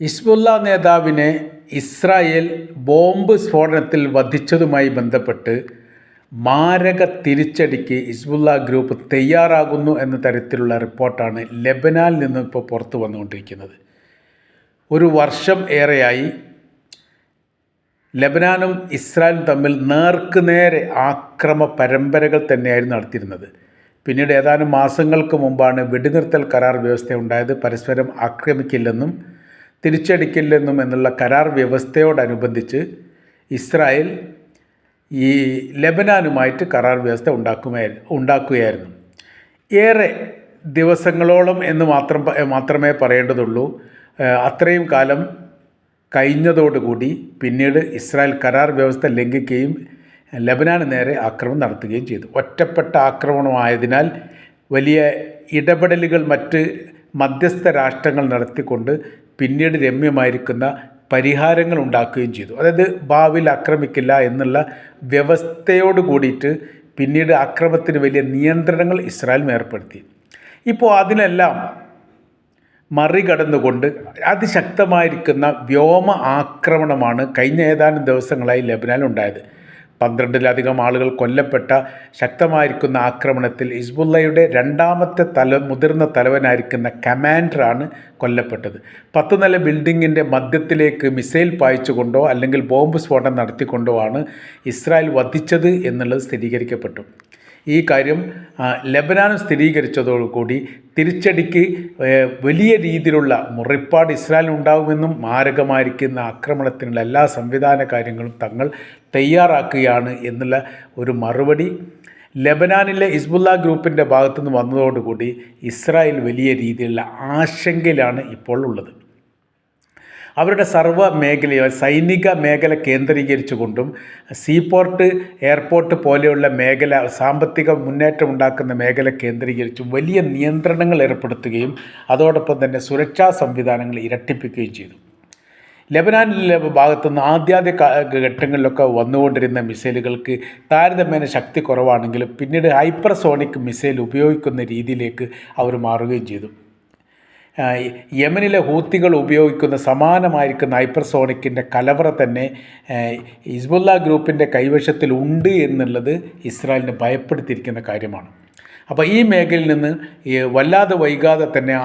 Hezbollah നേതാവിനെ Israel bomb സ്ഫോടനത്തിൽ വധിച്ചതുമായി ബന്ധപ്പെട്ട് മാരക തിരിച്ചടിക്ക് ഇസ്ബുല്ല ഗ്രൂപ്പ് തയ്യാറാകുന്നു എന്ന തരത്തിലുള്ള റിപ്പോർട്ടാണ് ലെബനാനിൽ നിന്നും ഇപ്പോൾ പുറത്തു വന്നുകൊണ്ടിരിക്കുന്നത്. ഒരു വർഷം ഏറെയായി ലബനാനും ഇസ്രായേലും തമ്മിൽ നേർക്കുനേരെ ആക്രമ പരമ്പരകൾ തന്നെയായിരുന്നു നടത്തിയിരുന്നത്. പിന്നീട് ഏതാനും മാസങ്ങൾക്ക് മുമ്പാണ് വെടിനിർത്തൽ കരാർ വ്യവസ്ഥ ഉണ്ടായത്. പരസ്പരം ആക്രമിക്കില്ലെന്നും തിരിച്ചടിക്കില്ലെന്നും എന്നുള്ള കരാർ വ്യവസ്ഥയോടനുബന്ധിച്ച് ഇസ്രായേൽ ഈ ലെബനാനുമായിട്ട് കരാർ വ്യവസ്ഥ ഉണ്ടാക്കുമായിരുന്നു ഉണ്ടാക്കുകയായിരുന്നു. ഏറെ ദിവസങ്ങളോളം എന്ന് മാത്രം മാത്രമേ പറയേണ്ടതുള്ളൂ. അത്രയും കാലം കഴിഞ്ഞതോടുകൂടി പിന്നീട് ഇസ്രായേൽ കരാർ വ്യവസ്ഥ ലംഘിക്കുകയും ലബനാന് നേരെ ആക്രമണം നടത്തുകയും ചെയ്തു. ഒറ്റപ്പെട്ട ആക്രമണമായതിനാൽ വലിയ ഇടപെടലുകൾ മറ്റ് മധ്യസ്ഥ രാഷ്ട്രങ്ങൾ നടത്തിക്കൊണ്ട് പിന്നീട് രമ്യമായിരിക്കുന്ന പരിഹാരങ്ങൾ ഉണ്ടാക്കുകയും ചെയ്തു. അതായത് ഭാവിയിൽ ആക്രമിക്കില്ല എന്നുള്ള വ്യവസ്ഥയോട് കൂടിയിട്ട് പിന്നീട് ആക്രമത്തിന് വലിയ നിയന്ത്രണങ്ങൾ ഇസ്രായേൽ ഏർപ്പെടുത്തി. ഇപ്പോൾ അതിനെല്ലാം മറികടന്നുകൊണ്ട് അതിശക്തമായിരിക്കുന്ന വ്യോമ ആക്രമണമാണ് കഴിഞ്ഞ ഏതാനും ദിവസങ്ങളായി ലബനാനിൽ ഉണ്ടായത്. പന്ത്രണ്ടിലധികം ആളുകൾ കൊല്ലപ്പെട്ട ശക്തമായിരിക്കുന്ന ആക്രമണത്തിൽ ഹിസ്ബുല്ലയുടെ രണ്ടാമത്തെ തല മുതിർന്ന തലവനായിരിക്കുന്ന കമാൻഡറാണ് കൊല്ലപ്പെട്ടത്. പത്ത് നില ബിൽഡിങ്ങിന്റെ മധ്യത്തിലേക്ക് മിസൈൽ പായിച്ചുകൊണ്ടോ അല്ലെങ്കിൽ ബോംബ് സ്ഫോടനം നടത്തിക്കൊണ്ടോ ആണ് ഇസ്രായേൽ വധിച്ചത് എന്നുള്ളത് സ്ഥിരീകരിക്കപ്പെട്ടു. ഈ കാര്യം ലബനാനും സ്ഥിരീകരിച്ചതോടുകൂടി തിരിച്ചടിക്ക് വലിയ രീതിയിലുള്ള മുറിപ്പാട് ഇസ്രായേൽ ഉണ്ടാകുമെന്നും മാരകമായിരിക്കുന്ന ആക്രമണത്തിനുള്ള എല്ലാ സംവിധാന കാര്യങ്ങളും തങ്ങൾ തയ്യാറാക്കുകയാണ് എന്നുള്ള ഒരു മറുപടി ലെബനാനിലെ ഹിസ്ബുല്ല ഗ്രൂപ്പിന്റെ ഭാഗത്തുനിന്ന് വന്നതോടുകൂടി ഇസ്രായേൽ വലിയ രീതിയിലുള്ള ആശങ്കയിലാണ് ഇപ്പോൾ ഉള്ളത്. അവരുടെ സർവ മേഖലയോ സൈനിക മേഖല കേന്ദ്രീകരിച്ചുകൊണ്ടും സീപോർട്ട് എയർപോർട്ട് പോലെയുള്ള മേഖല സാമ്പത്തിക മുന്നേറ്റം ഉണ്ടാക്കുന്ന മേഖല കേന്ദ്രീകരിച്ചും വലിയ നിയന്ത്രണങ്ങൾ ഏർപ്പെടുത്തുകയും അതോടൊപ്പം തന്നെ സുരക്ഷാ സംവിധാനങ്ങൾ ഇരട്ടിപ്പിക്കുകയും ചെയ്തു. ലബനാനിലെ ഭാഗത്തുനിന്ന് ആദ്യാദ്യ ഘട്ടങ്ങളിലൊക്കെ വന്നുകൊണ്ടിരുന്ന മിസൈലുകൾക്ക് താരതമ്യേന ശക്തി കുറവാണെങ്കിലും പിന്നീട് ഹൈപ്പർസോണിക് മിസൈൽ ഉപയോഗിക്കുന്ന രീതിയിലേക്ക് അവർ മാറുകയും ചെയ്തു. യമനിലെ ഹൂത്തികൾ ഉപയോഗിക്കുന്ന സമാനമായിരിക്കുന്ന ഹൈപ്പർസോണിക്കിന്റെ കലവറ തന്നെ ഹിസ്ബുല്ല ഗ്രൂപ്പിന്റെ കൈവശത്തിൽ ഉണ്ട് എന്നുള്ളത് ഇസ്രായേലിനെ ഭയപ്പെടുത്തിയിരിക്കുന്ന കാര്യമാണ്. അപ്പോൾ ഈ മേഖലയിൽ നിന്ന് വല്ലാതെ വൈകാതെ തന്നെ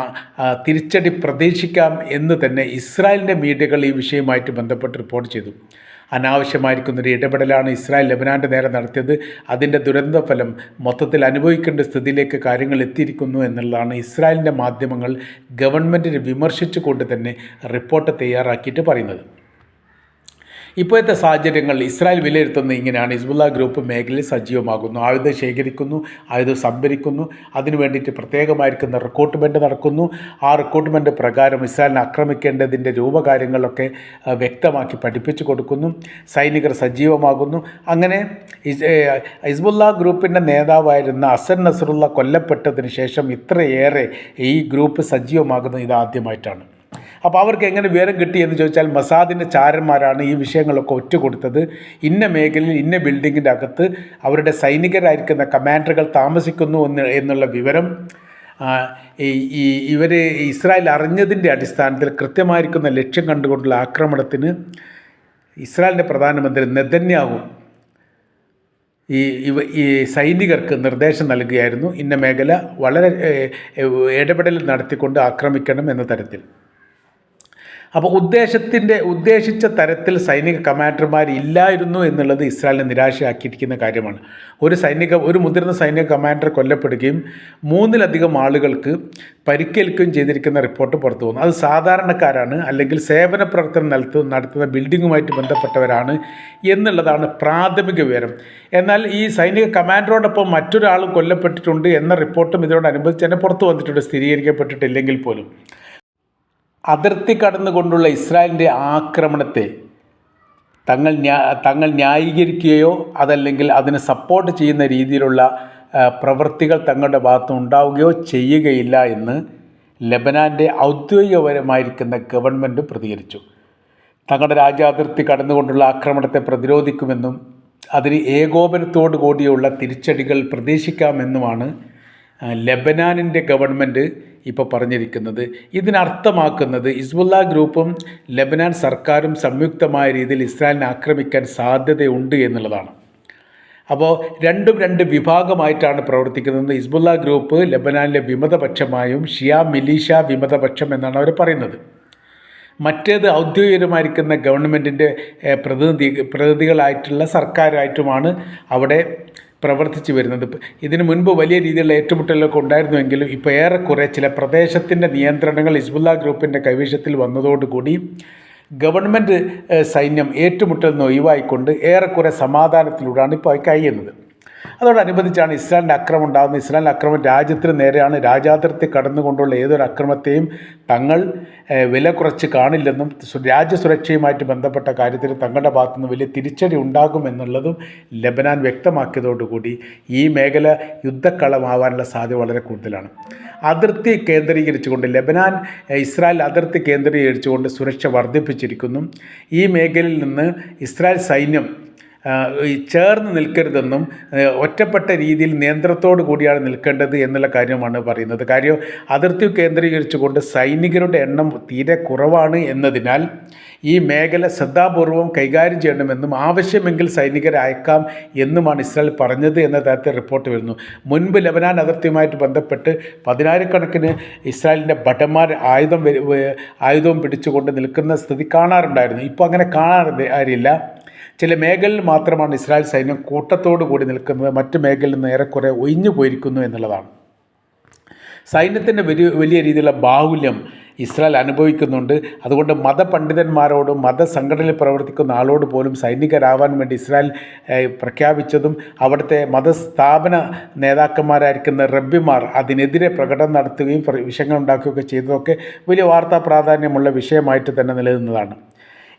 തിരിച്ചടി പ്രതീക്ഷിക്കാം എന്ന് തന്നെ ഇസ്രായേലിന്റെ മീഡിയകൾ ഈ വിഷയവുമായിട്ട് ബന്ധപ്പെട്ട് റിപ്പോർട്ട് ചെയ്തു. അനാവശ്യമായിരിക്കുന്നൊരു ഇടപെടലാണ് ഇസ്രായേൽ ലബനാന്റെ നേരെ നടത്തിയത്. അതിന്റെ ദുരന്തഫലം മൊത്തത്തിൽ അനുഭവിക്കേണ്ട സ്ഥിതിയിലേക്ക് കാര്യങ്ങൾ എത്തിയിരിക്കുന്നു എന്നുള്ളതാണ് ഇസ്രായേലിന്റെ മാധ്യമങ്ങൾ ഗവൺമെന്റിനെ വിമർശിച്ചുകൊണ്ട് തന്നെ റിപ്പോർട്ട് തയ്യാറാക്കിയിട്ട് പറയുന്നത്. ഇപ്പോഴത്തെ സാഹചര്യങ്ങൾ ഇസ്രായേൽ വിലയിരുത്തുന്നത് ഇങ്ങനെയാണ്. ഹിസ്ബുല്ല ഗ്രൂപ്പ് മേഖലയിൽ സജീവമാകുന്നു. ആയുധം ശേഖരിക്കുന്നു ആയുധം സംഭരിക്കുന്നു. അതിനു വേണ്ടിയിട്ട് പ്രത്യേകമായിരിക്കുന്ന റിക്രൂട്ട്മെന്റ് നടക്കുന്നു. ആ റിക്രൂട്ട്മെന്റ് പ്രകാരം ഇസ്രായേലിനെ ആക്രമിക്കേണ്ടതിന്റെ രൂപകാര്യങ്ങളൊക്കെ വ്യക്തമാക്കി പഠിപ്പിച്ചു കൊടുക്കുന്നു. സൈനികർ സജീവമാകുന്നു. അങ്ങനെ ഹിസ്ബുല്ല ഗ്രൂപ്പിന്റെ നേതാവായിരുന്ന അസൻ നസറുള്ള കൊല്ലപ്പെട്ടതിന് ശേഷം ഇത്രയേറെ ഈ ഗ്രൂപ്പ് സജീവമാകുന്നത് ഇതാദ്യമായിട്ടാണ്. അപ്പോൾ അവർക്ക് എങ്ങനെ വിവരം കിട്ടി എന്ന് ചോദിച്ചാൽ മസാദിന്റെ ചാരന്മാരാണ് ഈ വിഷയങ്ങളൊക്കെ ഒറ്റ കൊടുത്തത്. ഇന്ന മേഖലയിൽ ഇന്ന ബിൽഡിങ്ങിന്റെ അകത്ത് അവരുടെ സൈനികരായിരിക്കുന്ന കമാൻഡറുകൾ താമസിക്കുന്നു എന്ന് എന്നുള്ള വിവരം ഈ ഇവർ ഇസ്രായേൽ അറിഞ്ഞതിന്റെ അടിസ്ഥാനത്തിൽ കൃത്യമായിരിക്കുന്ന ലക്ഷ്യം കണ്ടുകൊണ്ടുള്ള ആക്രമണത്തിന് ഇസ്രായേലിന്റെ പ്രധാനമന്ത്രി നെതന്യാവും ഈ ഇവ ഈ സൈനികർക്ക് നിർദ്ദേശം നൽകുകയായിരുന്നു. ഇന്ന മേഖല വളരെ ഇടപെടൽ നടത്തിക്കൊണ്ട് ആക്രമിക്കണം എന്ന തരത്തിൽ. അപ്പോൾ ഉദ്ദേശത്തിന്റെ ഉദ്ദേശിച്ച തരത്തിൽ സൈനിക കമാൻഡർമാർ ഇല്ലായിരുന്നു എന്നുള്ളത് ഇസ്രായേലിനെ നിരാശയാക്കിയിരിക്കുന്ന കാര്യമാണ്. ഒരു സൈനിക ഒരു മുതിർന്ന സൈനിക കമാൻഡർ കൊല്ലപ്പെടുകയും മൂന്നിലധികം ആളുകൾക്ക് പരിക്കേൽക്കുകയും ചെയ്തിരിക്കുന്ന റിപ്പോർട്ട് പുറത്തു വന്നു. അത് സാധാരണക്കാരാണ് അല്ലെങ്കിൽ സേവന പ്രവർത്തനം നടത്തു നടത്തുന്ന ബിൽഡിങ്ങുമായിട്ട് ബന്ധപ്പെട്ടവരാണ് എന്നുള്ളതാണ് പ്രാഥമിക വിവരം. എന്നാൽ ഈ സൈനിക കമാൻഡറോടൊപ്പം മറ്റൊരാളും കൊല്ലപ്പെട്ടിട്ടുണ്ട് എന്ന റിപ്പോർട്ടും ഇതിനോടനുബന്ധിച്ച് തന്നെ പുറത്തു വന്നിട്ടുണ്ട് സ്ഥിരീകരിക്കപ്പെട്ടിട്ടില്ലെങ്കിൽ പോലും. അതിർത്തി കടന്നുകൊണ്ടുള്ള ഇസ്രായേലിന്റെ ആക്രമണത്തെ തങ്ങൾ തങ്ങൾ ന്യായീകരിക്കുകയോ അതല്ലെങ്കിൽ അതിന് സപ്പോർട്ട് ചെയ്യുന്ന രീതിയിലുള്ള പ്രവൃത്തികൾ തങ്ങളുടെ ഭാഗത്ത് ഉണ്ടാവുകയോ ചെയ്യുകയില്ല എന്ന് ലബനാന്റെ ഔദ്യോഗികപരമായിരിക്കുന്ന ഗവൺമെന്റ് പ്രതികരിച്ചു. തങ്ങളുടെ രാജ്യാതിർത്തി കടന്നുകൊണ്ടുള്ള ആക്രമണത്തെ പ്രതിരോധിക്കുമെന്നും അതിന് ഏകോപനത്തോടു കൂടിയുള്ള തിരിച്ചടികൾ പ്രതീക്ഷിക്കാമെന്നുമാണ് ലബനാനിന്റെ ഗവൺമെന്റ് ഇപ്പോൾ പറഞ്ഞിരിക്കുന്നത്. ഇതിനർത്ഥമാക്കുന്നത് ഇസ്ബുല്ല ഗ്രൂപ്പും ലബനാൻ സർക്കാരും സംയുക്തമായ രീതിയിൽ ഇസ്രായേലിനെ ആക്രമിക്കാൻ സാധ്യതയുണ്ട് എന്നുള്ളതാണ്. അപ്പോൾ രണ്ടും രണ്ട് വിഭാഗമായിട്ടാണ് പ്രവർത്തിക്കുന്നത്. ഇസ്ബുല്ല ഗ്രൂപ്പ് ലബനാനിലെ വിമതപക്ഷമായും ഷിയ മിലീഷ വിമതപക്ഷം എന്നാണ് അവർ പറയുന്നത്. മറ്റേത് ഔദ്യോഗികമായിരിക്കുന്ന ഗവൺമെന്റിന്റെ പ്രതിനിധി പ്രതിനിധികളായിട്ടുള്ള സർക്കാരായിട്ടുമാണ് അവിടെ പ്രവർത്തിച്ചു വരുന്നത്. ഇതിനു മുൻപ് വലിയ രീതിയിലുള്ള ഏറ്റുമുട്ടലൊക്കെ ഉണ്ടായിരുന്നുവെങ്കിലും ഇപ്പോൾ ഏറെക്കുറെ ചില പ്രദേശത്തിന്റെ നിയന്ത്രണങ്ങൾ ഹിസ്ബുല്ല ഗ്രൂപ്പിന്റെ കൈവശത്തിൽ വന്നതോടുകൂടി ഗവൺമെന്റ് സൈന്യം ഏറ്റുമുട്ടൽ നിന്ന് ഒഴിവായിക്കൊണ്ട് ഏറെക്കുറെ സമാധാനത്തിലൂടെയാണ് ഇപ്പോൾ കഴിയുന്നത്. അതോടനുബന്ധിച്ചാണ് ഇസ്രായേലിന്റെ അക്രമം ഉണ്ടാകുന്നത്. ഇസ്രായേലിന്റെ അക്രമം രാജ്യത്തിന് നേരെയാണ്. രാജാതിർത്തി കടന്നുകൊണ്ടുള്ള ഏതൊരു അക്രമത്തെയും തങ്ങൾ വില കുറച്ച് കാണില്ലെന്നും രാജ്യസുരക്ഷയുമായിട്ട് ബന്ധപ്പെട്ട കാര്യത്തിൽ തങ്ങളുടെ ഭാഗത്തുനിന്ന് വലിയ തിരിച്ചടി ഉണ്ടാകുമെന്നുള്ളതും ലബനാൻ വ്യക്തമാക്കിയതോടുകൂടി ഈ മേഖല യുദ്ധക്കളമാവാനുള്ള സാധ്യത വളരെ കൂടുതലാണ്. അതിർത്തി കേന്ദ്രീകരിച്ചുകൊണ്ട് ലബനാൻ ഇസ്രായേൽ അതിർത്തി കേന്ദ്രീകരിച്ചുകൊണ്ട് സുരക്ഷ വർദ്ധിപ്പിച്ചിരിക്കുന്നു. ഈ മേഖലയിൽ നിന്ന് ഇസ്രായേൽ സൈന്യം ചേർന്ന് നിൽക്കരുതെന്നും ഒറ്റപ്പെട്ട രീതിയിൽ നിയന്ത്രണത്തോടു കൂടിയാണ് നിൽക്കേണ്ടത് എന്നുള്ള കാര്യമാണ് പറയുന്നത്. കാര്യം അതിർത്തി കേന്ദ്രീകരിച്ചുകൊണ്ട് സൈനികരുടെ എണ്ണം തീരെ കുറവാണ് എന്നതിനാൽ ഈ മേഖല ശ്രദ്ധാപൂർവം കൈകാര്യം ചെയ്യണമെന്നും ആവശ്യമെങ്കിൽ സൈനികരെ അയക്കാം എന്നുമാണ് ഇസ്രായേൽ പറഞ്ഞത് എന്ന തരത്തിൽ റിപ്പോർട്ട് വരുന്നു. മുൻപ് ലബനാൻ അതിർത്തിയുമായിട്ട് ബന്ധപ്പെട്ട് പതിനായിരക്കണക്കിന് ഇസ്രായേലിന്റെ ഭടന്മാർ ആയുധം ആയുധവും പിടിച്ചുകൊണ്ട് നിൽക്കുന്ന സ്ഥിതി കാണാറുണ്ടായിരുന്നു. ഇപ്പോൾ അങ്ങനെ കാണാറില്ല. ചില മേഖലയിൽ മാത്രമാണ് ഇസ്രായേൽ സൈന്യം കൂട്ടത്തോടു കൂടി നിൽക്കുന്നത് മറ്റ് മേഖലയിൽ നിന്ന് ഏറെക്കുറെ ഒഴിഞ്ഞു പോയിരിക്കുന്നു എന്നുള്ളതാണ്. സൈന്യത്തിന്റെ വലിയ വലിയ രീതിയിലുള്ള ബാഹുല്യം ഇസ്രായേൽ അനുഭവിക്കുന്നുണ്ട്. അതുകൊണ്ട് മതപണ്ഡിതന്മാരോടും മതസംഘടനയിൽ പ്രവർത്തിക്കുന്ന ആളോട് പോലും സൈനികരാവാൻ വേണ്ടി ഇസ്രായേൽ പ്രഖ്യാപിച്ചതും അവിടുത്തെ മതസ്ഥാപന നേതാക്കന്മാരായിരിക്കുന്ന റബ്ബിമാർ അതിനെതിരെ പ്രകടനം നടത്തുകയും വിഷയങ്ങൾ ഉണ്ടാക്കുകയൊക്കെ ചെയ്തതൊക്കെ വലിയ വാർത്താ പ്രാധാന്യമുള്ള വിഷയമായിട്ട് തന്നെ നിലനിന്നതാണ്.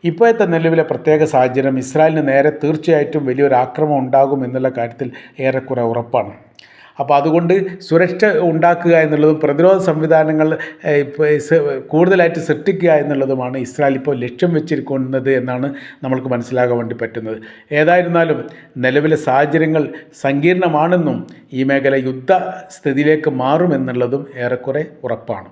ഇപ്പോഴത്തെ നിലവിലെ പ്രത്യേക സാഹചര്യം ഇസ്രായേലിന് നേരെ തീർച്ചയായിട്ടും വലിയൊരു ആക്രമം ഉണ്ടാകും എന്നുള്ള കാര്യത്തിൽ ഏറെക്കുറെ ഉറപ്പാണ്. അപ്പോൾ അതുകൊണ്ട് സുരക്ഷ ഉണ്ടാക്കുക എന്നുള്ളതും പ്രതിരോധ സംവിധാനങ്ങൾ കൂടുതലായിട്ട് സൃഷ്ടിക്കുക എന്നുള്ളതുമാണ് ഇസ്രായേൽ ഇപ്പോൾ ലക്ഷ്യം വെച്ചിരിക്കുന്നത് എന്നാണ് നമ്മൾക്ക് മനസ്സിലാകാൻ വേണ്ടി പറ്റുന്നത്. ഏതായിരുന്നാലും നിലവിലെ സാഹചര്യങ്ങൾ സങ്കീർണമാണെന്നും ഈ മേഖല യുദ്ധ സ്ഥിതിയിലേക്ക് മാറുമെന്നുള്ളതും ഏറെക്കുറെ ഉറപ്പാണ്.